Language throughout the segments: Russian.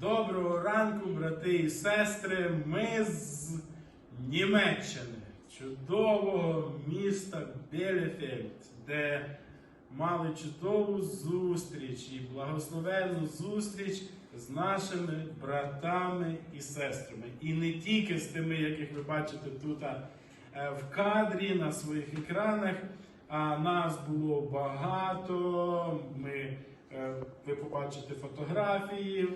Доброго ранку, брати і сестри. Ми з Німеччини, чудового міста Белефельд, де мали чудову зустріч і благословенну зустріч з нашими братами і сестрами. І не тільки з тими, яких ви бачите тут е, в кадрі на своїх екранах. А нас було багато. Ми, е, ви побачите фотографії,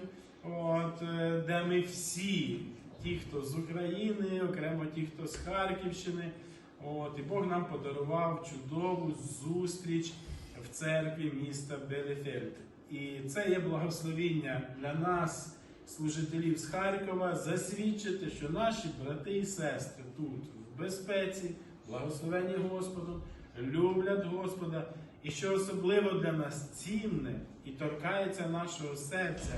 от, е, де ми всі, ті, хто з України, окремо ті, хто з Харківщини. От, і Бог нам подарував чудову зустріч в церкві міста Белефельд. І це є благословіння для нас, служителів з Харкова, засвідчити, що наші брати і сестри тут в безпеці, благословені Господом, люблять Господа, і що особливо для нас цінне і торкається нашого серця,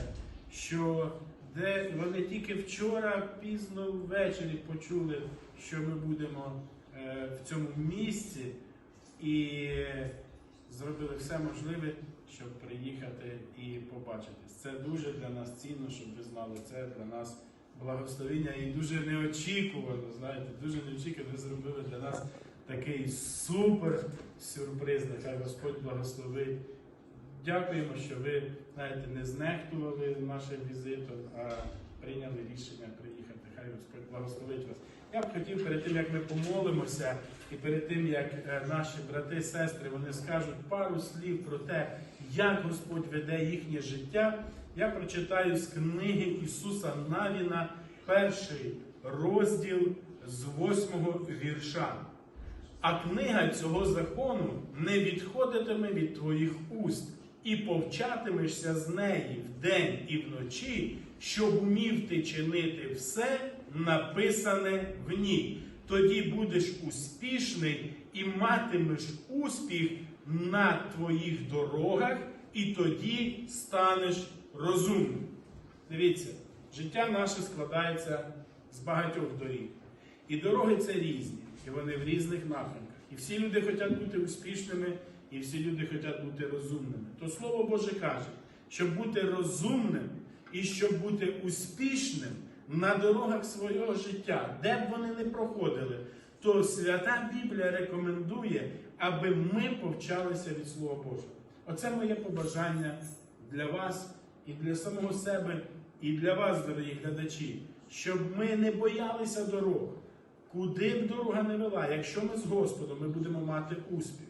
що де вони тільки вчора пізно ввечері почули, що ми будемо е, в цьому місці, і зробили все можливе, щоб приїхати і побачитись. Це дуже для нас цінно, щоб ви знали. Це для нас благословіння і дуже неочікувано. Знаєте, дуже неочікувано ви зробили для нас такий супер сюрприз. Нехай Господь благословить. Дякуємо, що ви знаєте, не знехтували нашим візитом, а прийняли рішення приїхати. Хай Господь благословить вас. Я б хотів перед тим, як ми помолимося, і перед тим, як е, наші брати і сестри вони скажуть пару слів про те, як Господь веде їхнє життя, я прочитаю з книги Ісуса Навіна перший розділ з восьмого вірша. А книга цього закону не відходитиме від твоїх уст, і повчатимешся з неї вдень і вночі, щоб умів ти чинити все написане в ній. Тоді будеш успішний і матимеш успіх на твоїх дорогах, і тоді станеш розумним. Дивіться, життя наше складається з багатьох доріг. І дороги це різні, і вони в різних напрямках. І всі люди хочуть бути успішними, і всі люди хочуть бути розумними. То Слово Боже каже, щоб бути розумним і щоб бути успішним на дорогах свого життя, де б вони не проходили, то свята Біблія рекомендує, аби ми повчалися від Слова Божого. Оце моє побажання для вас і для самого себе, і для вас, дорогі глядачі, щоб ми не боялися дорог. Куди б дорога не вела, якщо ми з Господом, ми будемо мати успіх.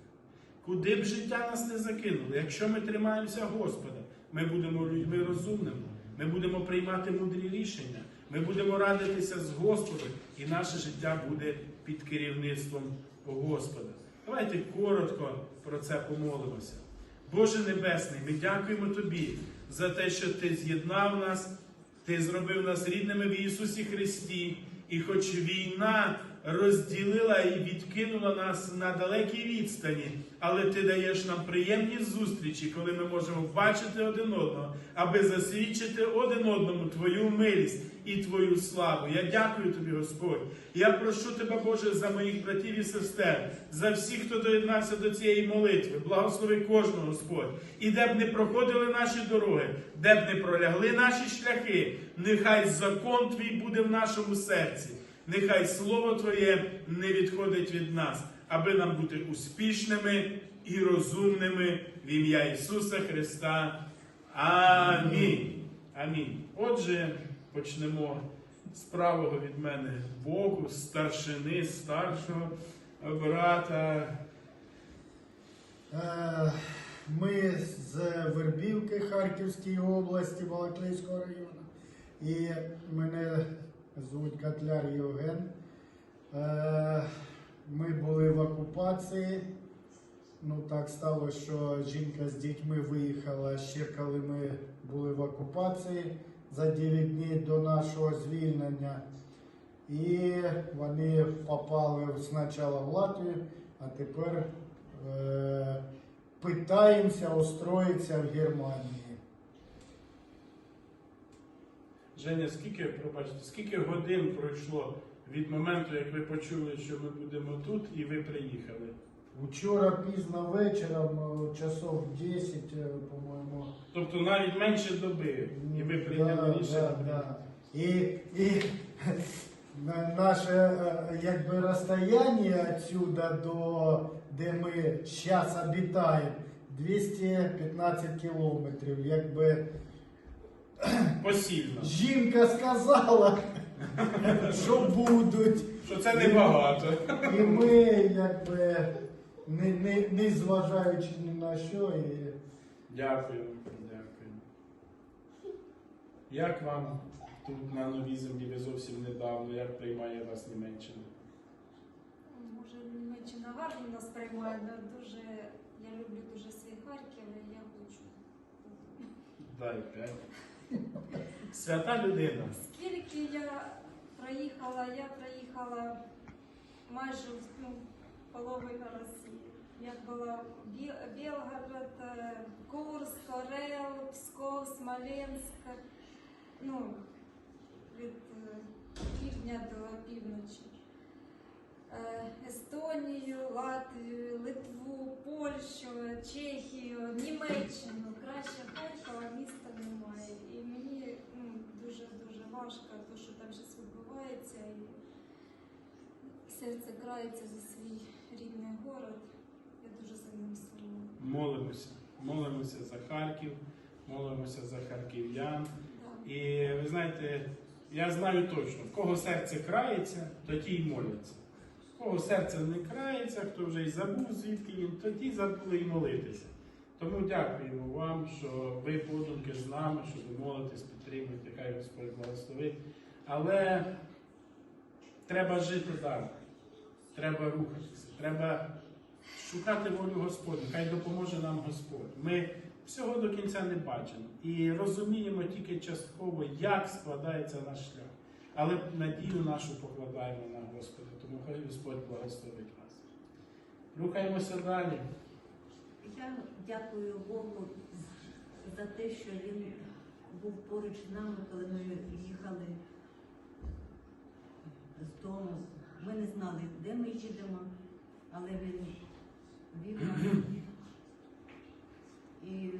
Куди б життя нас не закинуло, якщо ми тримаємося Господа, ми будемо людьми розумними, ми будемо приймати мудрі рішення, ми будемо радитися з Господом, і наше життя буде під керівництвом Господа. Давайте коротко про це помолимося. Боже Небесний, ми дякуємо Тобі за те, що Ти з'єднав нас, Ти зробив нас рідними в Ісусі Христі. І хоч війна розділила і відкинула нас на далекій відстані, але ти даєш нам приємні зустрічі, коли ми можемо бачити один одного, аби засвідчити один одному Твою милість і Твою славу. Я дякую тобі, Господь. Я прошу тебе, Боже, за моїх братів і сестер, за всіх, хто доєднався до цієї молитви. Благослови кожного, Господь. І де б не проходили наші дороги, де б не пролягли наші шляхи, нехай закон Твій буде в нашому серці. Нехай Слово Твоє не відходить від нас, аби нам бути успішними і розумними в ім'я Ісуса Христа. Амінь. Амінь. Отже, почнемо з правого від мене Богу, старшини, старшого брата. Е, Ми з Вербівки Харківської області, Балаклійського району. І мене звуть Котляр Євген. Е, Ми були в окупації. Ну так стало, що жінка з дітьми виїхала ще коли ми були в окупації за 9 днів до нашого звільнення. І вони попали спочатку в Латвію, а тепер е, питаємося устроїтися в Германії. Женя, скільки, пробачте, скільки годин пройшло від моменту, як ви почули, що ми будемо тут, і ви приїхали? Вчора пізно вечором, е, часов 10, е, по-моєму. Тобто навіть менше доби. І ви прийняли Да, рішення. да, да. І, і наше е, якби розстояние отсюда до де ми зараз обітаємо 215 кілометрів. Якби Посильно. жінка сказала, що будуть. Що це небагато. І ми якби не, не, не зважаючи ні на що. І... Дякую, дякую. Як вам тут на новій землі ви зовсім недавно, як приймає вас Німеччина? Може, Німеччина гарно нас приймає, але дуже я люблю дуже свій Харків, і я хочу. Дай п'ять. Свята людина. Скільки я проїхала, я проїхала майже ну, половину Росії. Я була Бі- Білгород, е, Курск, Орел, Псков, Смоленськ, ну, від е, півдня до півночі. Е, Естонію, Латвію, Литву, Польщу, Чехію, Німеччину. Краще Харкова міста немає. І мені ну, дуже дуже важко, те, що там зараз відбувається, і серце крається за свій рідний город. Я дуже за ним сумую. Молимося. Молимося за Харків, молимося за харків'ян. Да. І ви знаєте, я знаю точно, в кого серце крається, то ті й моляться. В кого серце не крається, хто вже й забув, звідки він, тоді забули і молитися. Тому дякуємо вам, що ви подумки з нами, що ви молитесь, підтримуєте, хай Господь благословить. Але треба жити далі. Треба рухатися. Треба шукати волю Господню. Хай допоможе нам Господь. Ми всього до кінця не бачимо і розуміємо тільки частково, як складається наш шлях. Але надію нашу покладаємо на Господа, тому хай Господь благословить нас. Рухаємося далі. Я дякую Богу за те, що він був поруч з нами, коли ми їхали з дому. Ми не знали, де ми їдемо, але він вів нас і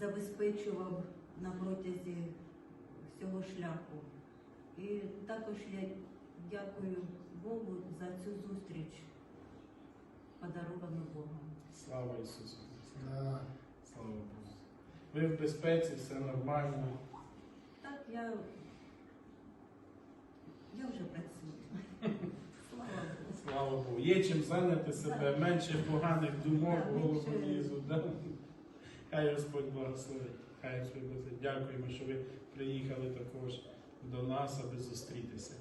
забезпечував на протязі всього шляху. І також я дякую Богу за цю зустріч, подаровану Богом. Слава Ісусу Христу! Да. Слава Богу! Ви в безпеці, все нормально. Так, я, я вже працюю. Слава Богу. Слава Богу. Є чим зайняти себе, менше поганих думок в голову лізуть. Да? Хай Господь благословить. Хай Господь благословить. Дякуємо, що ви приїхали також до нас, аби зустрітися.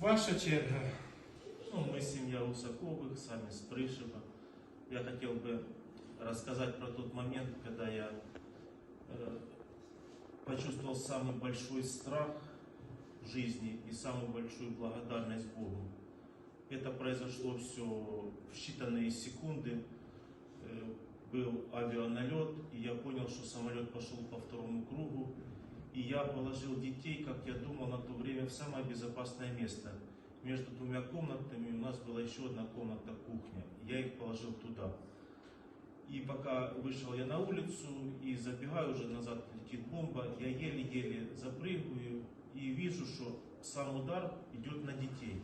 Ваша черга. Ну, мы семья Русаковых, сами с Прышева. Я хотел бы рассказать про тот момент, когда я э, почувствовал самый большой страх в жизни и самую большую благодарность Богу. Это произошло все в считанные секунды. Э, был авианалет, и я понял, что самолет пошел по второму кругу. И я положил детей, как я думал, на то время в самое безопасное место. Между двумя комнатами у нас была еще одна комната кухня. Я их положил туда. И пока вышел я на улицу и забегаю уже назад, летит бомба, я еле-еле запрыгиваю и вижу, что сам удар идет на детей.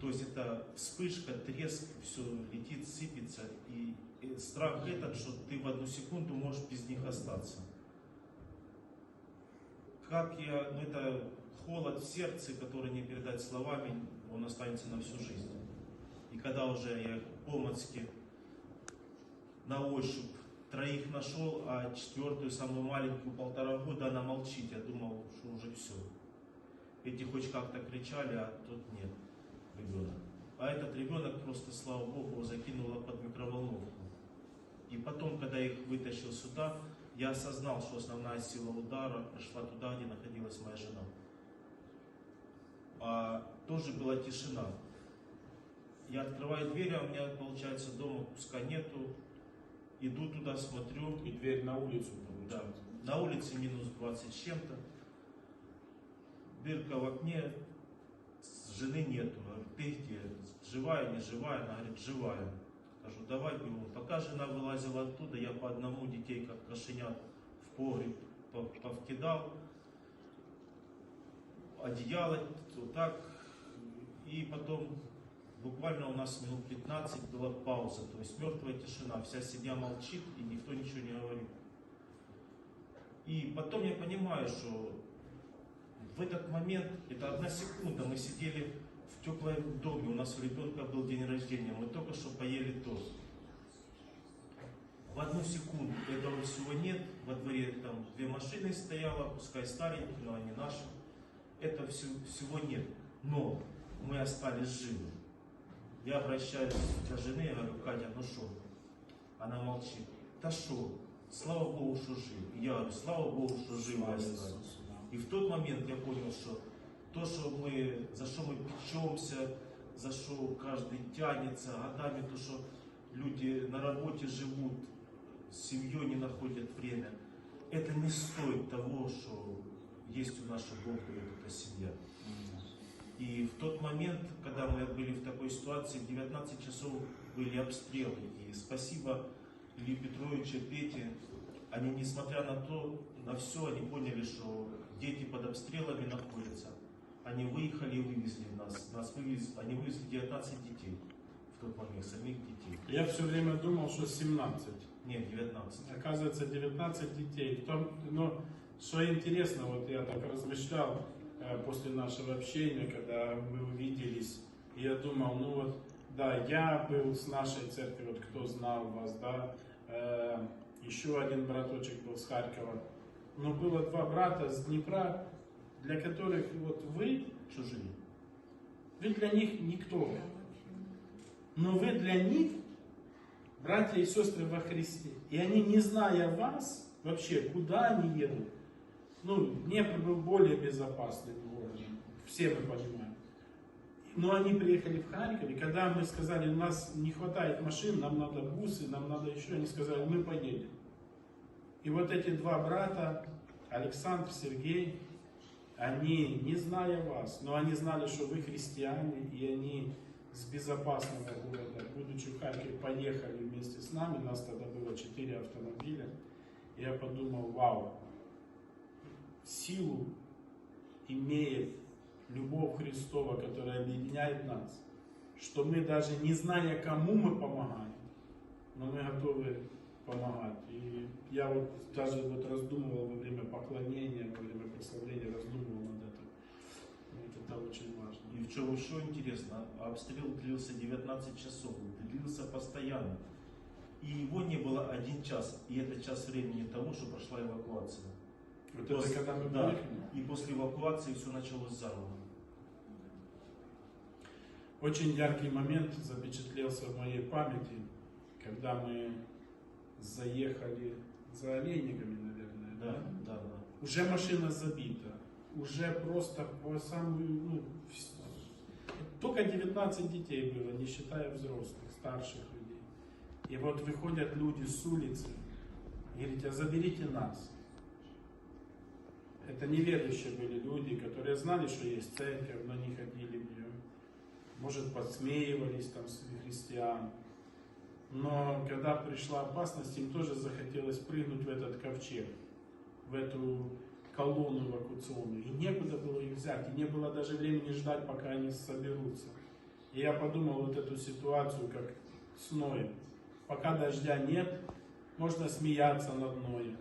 То есть это вспышка, треск, все летит, сыпется. И, и страх этот, что ты в одну секунду можешь без них остаться. Как я, ну это холод в сердце, который не передать словами, он останется на всю жизнь. И когда уже я по Омске на ощупь троих нашел, а четвертую, самую маленькую, полтора года, она молчит. Я думал, что уже все. Эти хоть как-то кричали, а тут нет ребенок. А этот ребенок просто, слава Богу, закинула под микроволновку. И потом, когда я их вытащил сюда, я осознал, что основная сила удара пришла туда, где находилась моя жена А тоже была тишина. Я открываю дверь, а у меня, получается, дома куска нету. Иду туда, смотрю. І двері на вулицю Да. получається. На улице минус 20 с чем-то. Дырка в окне, жены нету. Говорю, ты где? Живая, не живая? Она говорит, живая. Кажу, давай бегом. Пока жена вылазила оттуда, я по одному детей, как кошенят, в погреб пов- повкидал. Одеяло, вот так. И потом буквально у нас минут 15 была пауза, то есть мертвая тишина, вся семья молчит и никто ничего не говорит. И потом я понимаю, что в этот момент, это одна секунда, мы сидели в теплом доме, у нас у ребенка был день рождения, мы только что поели торт. В одну секунду этого всего нет, во дворе там две машины стояло, пускай старенькие, но они наши. Это всю- всего нет. Но мы остались живы. Я обращаюсь к жене, я говорю, Катя, ну что? Она молчит. Да что? Слава Богу, что жив. И я говорю, слава Богу, что живы остались. И в тот момент я понял, что то, что мы, за что мы печемся, за что каждый тянется годами, то, что люди на работе живут, с семьей не находят время, это не стоит того, что есть у нашего Бога эта семья. И в тот момент, когда мы были в такой ситуации, в 19 часов были обстрелы. И спасибо Илье Петровичу, Пете, они, несмотря на то, на все, они поняли, что дети под обстрелами находятся. Они выехали и вывезли нас. Нас вывезли, они вывезли 19 детей в тот момент, самих детей. Я все время думал, что 17. Нет, 19. Оказывается, 19 детей. В том, но что интересно, вот я так размышлял э, после нашего общения, когда мы увиделись, и я думал, ну вот, да, я был с нашей церкви, вот кто знал вас, да, э, еще один браточек был с Харькова, но было два брата с Днепра, для которых вот вы, Чужие. вы для них никто. Но вы для них братья и сестры во Христе. И они, не зная вас, вообще, куда они едут, ну, Днепр был более безопасным городом, все мы понимаем. Но они приехали в Харьков, и когда мы сказали, у нас не хватает машин, нам надо бусы, нам надо еще, они сказали, мы поедем. И вот эти два брата, Александр, Сергей, они, не зная вас, но они знали, что вы христиане, и они с безопасного города, будучи в Харькове, поехали вместе с нами, нас тогда было четыре автомобиля. Я подумал, вау, силу имеет любовь Христова, которая объединяет нас, что мы даже не зная, кому мы помогаем, но мы готовы помогать. И я вот даже вот раздумывал во время поклонения, во время прославления, раздумывал над этим. Вот это очень важно. И в чем еще интересно, обстрел длился 19 часов, длился постоянно. И его не было один час, и это час времени того, что прошла эвакуация. Вот После- это когда мы да. И после эвакуации все началось заново. Очень яркий момент запечатлелся в моей памяти, когда мы заехали за Олейниками, наверное. Да, да, да. Уже машина забита, уже просто по самую, ну, только 19 детей было, не считая взрослых, старших людей. И вот выходят люди с улицы и говорят, а заберите нас. Это неверующие были люди, которые знали, что есть церковь, но не ходили в нее. Может, подсмеивались там с христиан. Но когда пришла опасность, им тоже захотелось прыгнуть в этот ковчег, в эту колонну эвакуационную. И некуда было их взять, и не было даже времени ждать, пока они соберутся. И я подумал вот эту ситуацию, как с Ноем. Пока дождя нет, можно смеяться над Ноем.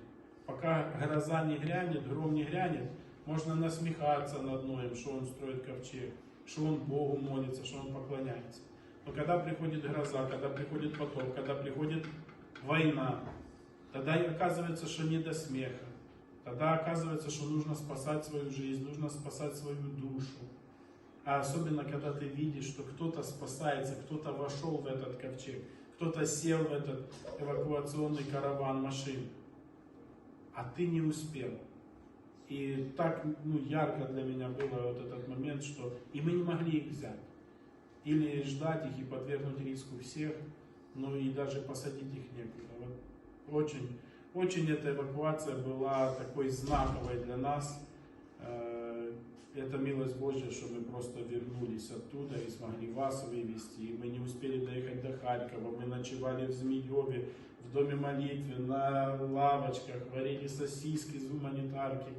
Пока гроза не грянет, гром не грянет, можно насмехаться над Ноем, что он строит ковчег, что он Богу молится, что он поклоняется. Но когда приходит гроза, когда приходит потоп, когда приходит война, тогда оказывается, что не до смеха. Тогда оказывается, что нужно спасать свою жизнь, нужно спасать свою душу. А особенно, когда ты видишь, что кто-то спасается, кто-то вошел в этот ковчег, кто-то сел в этот эвакуационный караван машин, а ты не успел. И так ну, ярко для меня было вот этот момент, что и мы не могли их взять. Или ждать их и подвергнуть риску всех, но и даже посадить их некуда. Вот очень, очень эта эвакуация была такой знаковой для нас. Э, это милость Божья, что мы просто вернулись оттуда и смогли вас вывести. И мы не успели доехать до Харькова. Мы ночевали в Змееве, в доме молитвы, на лавочках, варили сосиски из гуманитарки.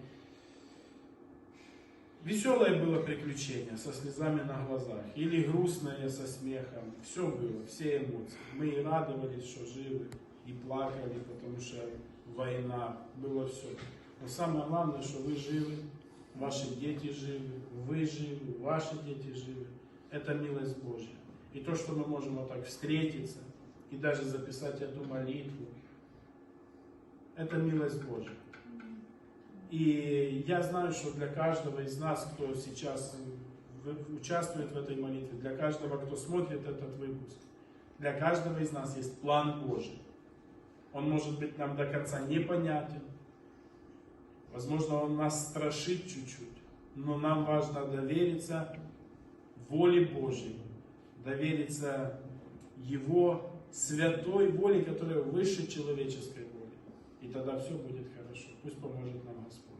Веселое было приключение со слезами на глазах. Или грустное со смехом. Все было, все эмоции. Мы и радовались, что живы, и плакали, потому что война. Было все. Но самое главное, что вы живы, ваши дети живы, вы живы, ваши дети живы. Это милость Божья. И то, что мы можем вот так встретиться и даже записать эту молитву, это милость Божья. И я знаю, что для каждого из нас, кто сейчас участвует в этой молитве, для каждого, кто смотрит этот выпуск, для каждого из нас есть план Божий. Он может быть нам до конца непонятен. Возможно, он нас страшит чуть-чуть. Но нам важно довериться воле Божьей, довериться Его святой воле, которая выше человеческой воли. И тогда все будет хорошо. Пусть поможет нам Господь.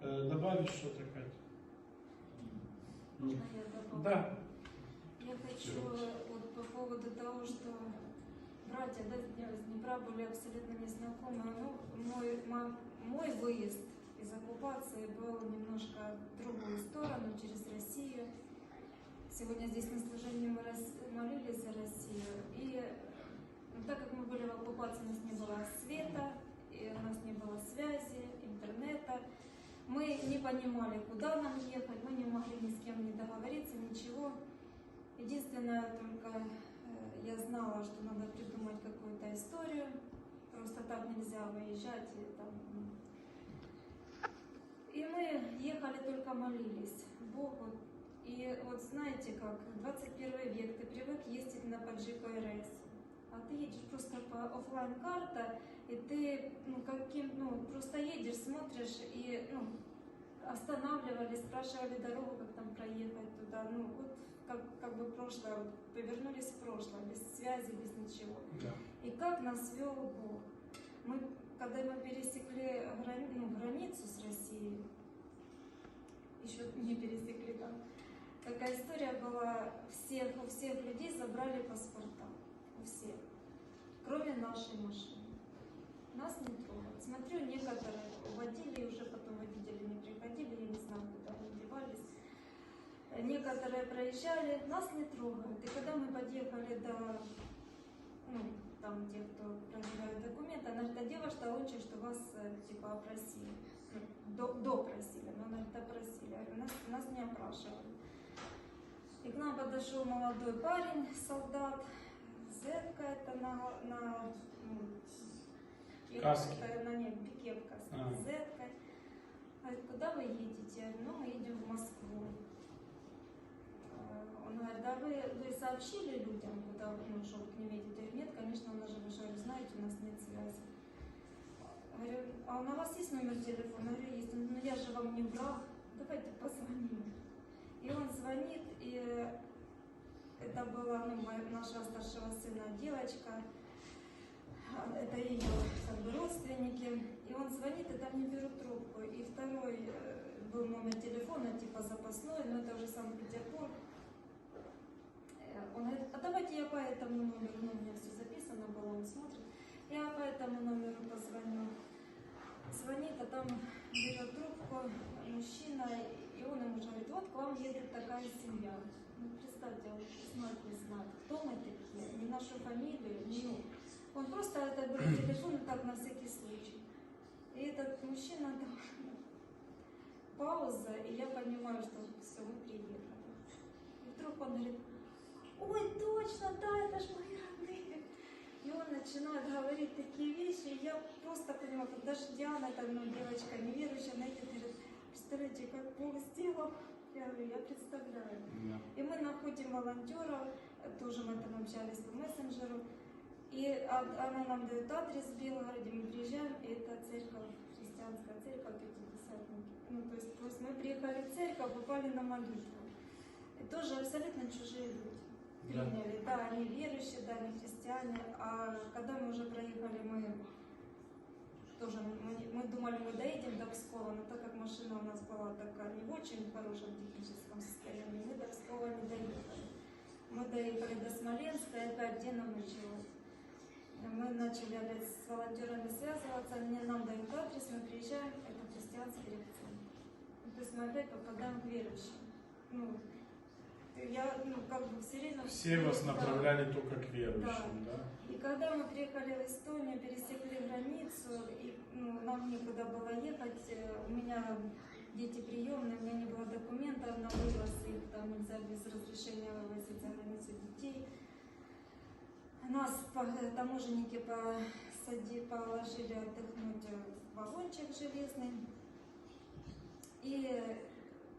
Э, добавишь что-то, Катя? Можно я добавлю? Да. Я хочу вот по поводу того, что братья да, с Днепра были абсолютно незнакомы. Ну, мой, мой выезд из оккупации был немножко в другую сторону, через Россию. Сегодня здесь на служении мы молились за Россию. И ну, так как мы были в оккупации, у нас не было света, и у нас не было связи, интернета. Мы не понимали, куда нам ехать, мы не могли ни с кем не договориться, ничего. Единственное, только э, я знала, что надо придумать какую-то историю. Просто так нельзя выезжать. И, там, и мы ехали, только молились Богу. И вот знаете как, 21 век, ты привык ездить на Паджико РС. А ты едешь просто по офлайн карта и ты ну, каким, ну, просто едешь, смотришь и ну, останавливали, спрашивали дорогу, как там проехать туда. Ну, вот как, как бы прошлое, вот, повернулись в прошлое, без связи, без ничего. Да. И как нас вел Бог. Мы, когда мы пересекли грани- ну, границу с Россией, еще не пересекли там, такая история была, всех, у всех людей забрали паспорта, у всех, кроме нашей машины. Нас не трогают. Смотрю, некоторые водили, и уже потом водители не приходили, я не знаю, куда они девались. Некоторые проезжали, нас не трогают. И когда мы подъехали до, ну, там, те, кто проверяет документы, она говорит, а что лучше, что вас, э, типа, опросили. Ну, До, допросили, но она говорит, опросили. Я говорю, нас, нас не опрашивали. И к нам подошел молодой парень, солдат, зетка это на, на ну, на ней пикетка с А. зеткой. Говорит, куда вы едете? Ну мы едем в Москву. Он говорит, да вы, вы сообщили людям, куда ну, что вы к ним едете? Говорю, нет, конечно, он даже вы же знаете, у нас нет связи. Говорю, а у вас есть номер телефона? Я говорю, есть. Ну я же вам не враг, давайте позвоним. Звонит, и это была ну, нашего старшего сына девочка, а, это ее как бы, родственники. И он звонит, и там не берут трубку. И второй э, был номер телефона, типа запасной, но это уже Санкт-Петербург. Э, Он говорит, а давайте я по этому номеру, ну, у меня все записано было, он смотрит. Я по этому номеру позвоню. Звонит, а там берет трубку мужчина, он ему же говорит, вот к вам едет такая семья. Ну, представьте, он знать не знает, кто мы такие, ни нашу фамилию, ни... Он просто это были телефоны так на всякий случай. И этот мужчина там пауза, и я понимаю, что все, мы приехали. И вдруг он говорит, ой, точно, да, это ж мои родные. И он начинает говорить такие вещи, и я просто понимаю, даже Диана, там, ну, девочка неверующая, она едет, говорит, представляете, как Бог сделал. Я представляю. И мы находим волонтеров, тоже мы там общались по мессенджеру. И она нам дает адрес в Белгороде, мы приезжаем, и это церковь, христианская церковь, пятидесятники. Ну, то есть, то есть мы приехали в церковь, попали на молитву. И тоже абсолютно чужие люди Да. приняли. Да, они верующие, да, они христиане. А когда мы уже проехали, мы тоже мы, мы думали, мы доедем до Пскова, но так как машина у нас была такая не в очень хорошем техническом состоянии, мы до Пскова не доехали. Мы доехали до Смоленска, и опять началось? Мы начали опять с волонтерами связываться, они нам дают адрес, мы приезжаем, это христианский рецепт. То есть мы опять попадаем к верующим. Ну, я, ну, как бы все время... Все вас Да. направляли только к верующим, да? И когда мы приехали в Эстонию, пересекли границу, и ну, нам некуда было ехать, э, у меня дети приемные, у меня не было документов на вывоз их, там нельзя без разрешения вывозить за границу детей. Нас таможенники посади, положили отдохнуть в вагончик железный. И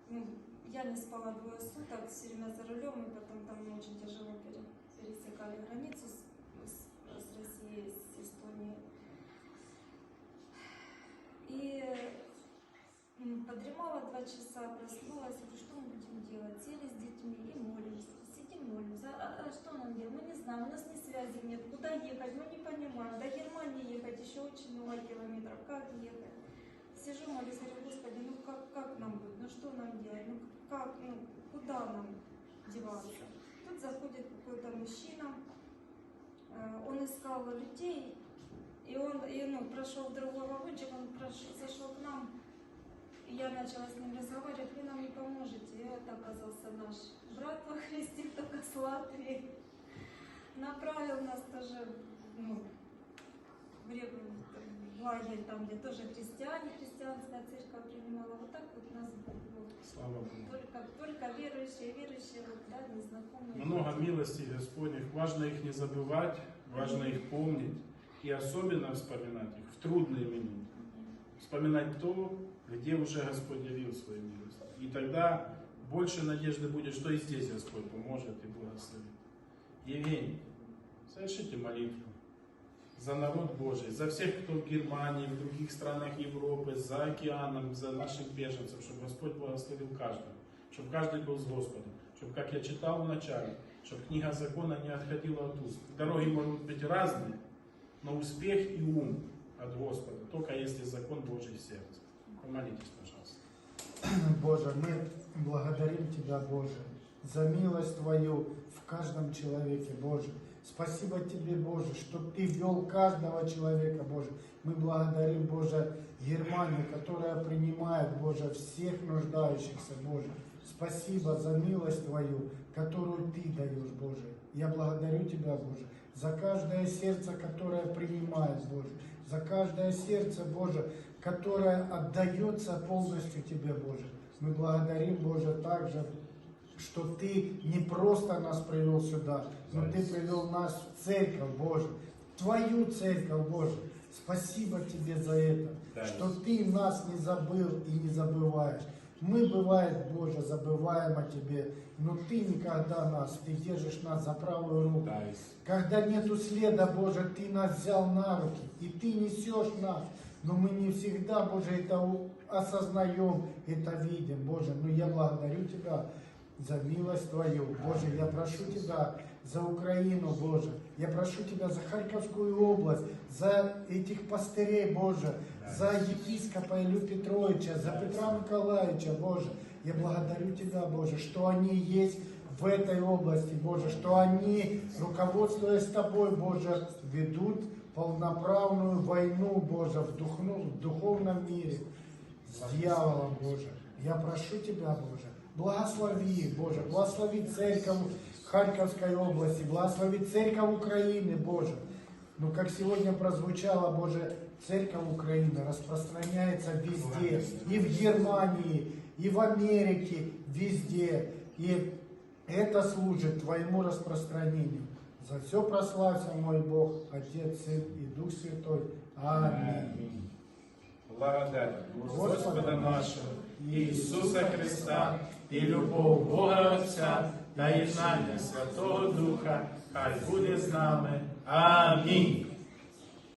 ну, я не спала двое суток, все время за рулем, и потом там мы очень тяжело пере- пересекали границу с, с- с Россией, с Эстонией. И подремала два часа, проснулась, говорю, что мы будем делать? Сели с детьми и молимся. Сидим, молимся. А, а что нам делать? Мы не знаем, у нас ни связи нет. Куда ехать? Мы не понимаем. До Германии ехать еще очень много километров. Как ехать? Сижу, молюсь, говорю, Господи, ну как, как нам быть? Ну что нам делать? Ну как, ну куда нам деваться? Тут заходит какой-то мужчина, э, он искал людей, и он и, ну, прошел другой вагончик, он прошел, зашел к нам, и я начала с ним разговаривать, вы нам не поможете. И это оказался наш брат во Христе, только с Латвии. Направил нас тоже ну, в лагерь, там, где тоже христиане, христианская церковь принимала. Вот так вот нас Бог. Слава Богу. Только, только верующие, верующие, вот, да, незнакомые. Много милостей Господних. Важно их не забывать, важно их помнить. И особенно вспоминать их в трудные минуты. Вспоминать то, где уже Господь явил свою милость. И тогда больше надежды будет, что и здесь Господь поможет и благословит. Евгений, совершите молитву за народ Божий, за всех, кто в Германии, в других странах Европы, за океаном, за наших беженцев, чтобы Господь благословил каждого, чтобы каждый был с Господом, чтобы, как я читал в начале, чтобы книга закона не отходила от уст. Дороги могут быть разные, но успех и ум от Господа, только если закон Божий в сердце. Помолитесь, пожалуйста. Боже, мы благодарим Тебя, Боже, за милость Твою в каждом человеке, Боже. Спасибо Тебе, Боже, что Ты вел каждого человека, Боже. Мы благодарим, Боже, Германию, которая принимает, Боже, всех нуждающихся, Боже. Спасибо за милость Твою, которую Ты даешь, Боже. Я благодарю Тебя, Боже, за каждое сердце, которое принимает, Боже. За каждое сердце, Боже, которое отдается полностью Тебе, Боже. Мы благодарим, Боже, также, что Ты не просто нас привел сюда, но Ты привел нас в церковь, Боже, в Твою церковь, Боже. Спасибо Тебе за это, что Ты нас не забыл и не забываешь. Мы, бывает, Боже, забываем о Тебе, но Ты никогда нас, Ты держишь нас за правую руку. Когда нету следа, Боже, Ты нас взял на руки, и Ты несешь нас. Но мы не всегда, Боже, это осознаем, это видим, Боже. Но я благодарю Тебя за милость Твою. Боже, я прошу Тебя за Украину, Боже. Я прошу Тебя за Харьковскую область, за этих пастырей, Боже, за епископа Илью Петровича, за Петра Николаевича, Боже. Я благодарю Тебя, Боже, что они есть в этой области, Боже, что они, руководствуясь Тобой, Боже, ведут полноправную войну, Боже, в, духну- в духовном мире с дьяволом, Боже. Я прошу Тебя, Боже, благослови Боже, благослови церковь Харьковской области, благослови церковь Украины, Боже. Но как сегодня прозвучало, Боже, церковь Украины распространяется везде, и в Германии, и в Америке, везде. И это служит Твоему распространению. За все прославься мой Бог, Отец, Сын и Дух Святой. Аминь. Благодать Господа нашого Ісуса Христа і любов Бога Отця та єднання Святого Духа, хай буде з нами. Амінь.